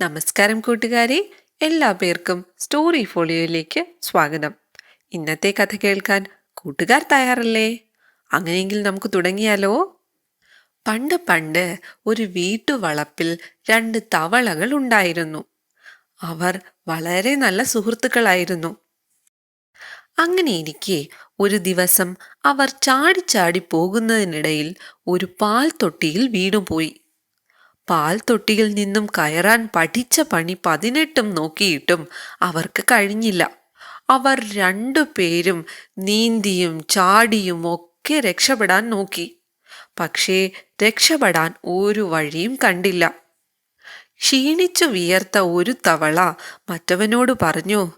നമസ്കാരം കൂട്ടുകാരെ എല്ലാ പേർക്കും സ്റ്റോറി ഫോളിയോയിലേക്ക് സ്വാഗതം. ഇന്നത്തെ കഥ കേൾക്കാൻ കൂട്ടുകാർ തയ്യാറല്ലേ? അങ്ങനെയെങ്കിൽ നമുക്ക് തുടങ്ങിയാലോ? പണ്ട് പണ്ട് ഒരു വീട്ടുവളപ്പിൽ രണ്ട് തവളകൾ ഉണ്ടായിരുന്നു. അവർ വളരെ നല്ല സുഹൃത്തുക്കളായിരുന്നു. അങ്ങനെയിരിക്കെ ഒരു ദിവസം അവർ ചാടി ചാടി പോകുന്നതിനിടയിൽ ഒരു പാൽ തൊട്ടിയിൽ വീണുപോയി. പാൽ തൊട്ടിയിൽ നിന്നും കയറാൻ പഠിച്ച പണി പതിനെട്ടും നോക്കിയിട്ടും അവർക്ക് കഴിഞ്ഞില്ല. അവർ രണ്ടു പേരും നീന്തിയും ചാടിയും ഒക്കെ രക്ഷപ്പെടാൻ നോക്കി. പക്ഷേ രക്ഷപ്പെടാൻ ഒരു വഴിയും കണ്ടില്ല. ക്ഷീണിച്ചു വിയർത്ത ഒരു തവള മറ്റവനോട് പറഞ്ഞു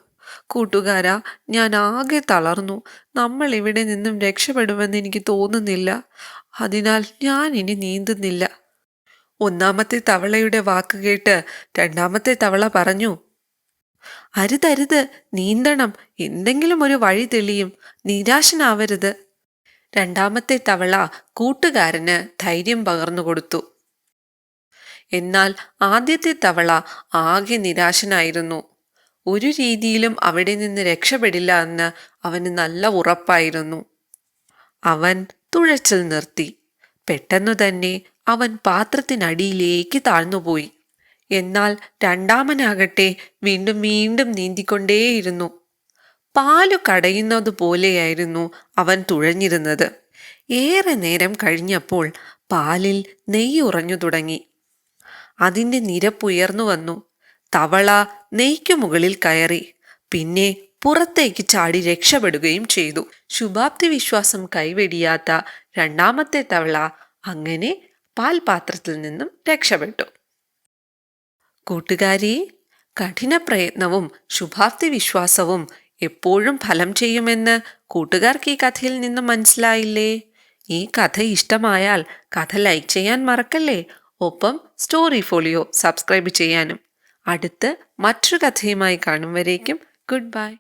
കൂട്ടുകാരാ ഞാൻ ആകെ തളർന്നു. നമ്മൾ ഇവിടെ നിന്നും രക്ഷപ്പെടുമെന്ന് എനിക്ക് തോന്നുന്നില്ല. അതിനാൽ ഞാൻ ഇനി നീന്തുന്നില്ല. ഒന്നാമത്തെ തവളയുടെ വാക്ക് കേട്ട് രണ്ടാമത്തെ തവള പറഞ്ഞു അരുതരുത് നീന്തണം. എന്തെങ്കിലും ഒരു വഴി തെളിയും. നിരാശനാവരുത്. രണ്ടാമത്തെ തവള കൂട്ടുകാരന് ധൈര്യം പകർന്നു കൊടുത്തു. എന്നാൽ ആദ്യത്തെ തവള ആകെ നിരാശനായിരുന്നു. ഒരു രീതിയിലും അവിടെ നിന്ന് രക്ഷപ്പെടില്ല എന്ന് അവന് നല്ല ഉറപ്പായിരുന്നു. അവൻ തുഴച്ചിൽ നിർത്തി. പെട്ടെന്നു തന്നെ അവൻ പാത്രത്തിനടിയിലേക്ക് താഴ്ന്നുപോയി. എന്നാൽ രണ്ടാമനാകട്ടെ വീണ്ടും വീണ്ടും നീന്തിക്കൊണ്ടേയിരുന്നു. പാലു കടയുന്നതുപോലെയായിരുന്നു അവൻ തുഴഞ്ഞിരുന്നത്. ഏറെ നേരം കഴിഞ്ഞപ്പോൾ പാലിൽ നെയ്യ് ഉറഞ്ഞു തുടങ്ങി. അതിന്റെ നിരപ്പുയർന്നു വന്നു. തവള നെയ്ക്കു മുകളിൽ കയറി. പിന്നെ പുറത്തേക്ക് ചാടി രക്ഷപ്പെടുകയും ചെയ്തു. ശുഭാപ്തി വിശ്വാസം കൈവെടിയാത്ത രണ്ടാമത്തെ തവള അങ്ങനെ പാൽപാത്രത്തിൽ നിന്നും രക്ഷപ്പെട്ടു. കൂട്ടുകാരി കഠിന പ്രയത്നവും ശുഭാപ്തി വിശ്വാസവും എപ്പോഴും ഫലം ചെയ്യുമെന്ന് കൂട്ടുകാർക്ക് ഈ കഥയിൽ നിന്നും മനസ്സിലായില്ലേ? ഈ കഥ ഇഷ്ടമായാൽ കഥ ലൈക്ക് ചെയ്യാൻ മറക്കല്ലേ? ഒപ്പം സ്റ്റോറി ഫോളിയോ സബ്സ്ക്രൈബ് ചെയ്യാനും. അടുത്ത് മറ്റൊരു കഥയുമായി കാണും വരേക്കും. Good bye.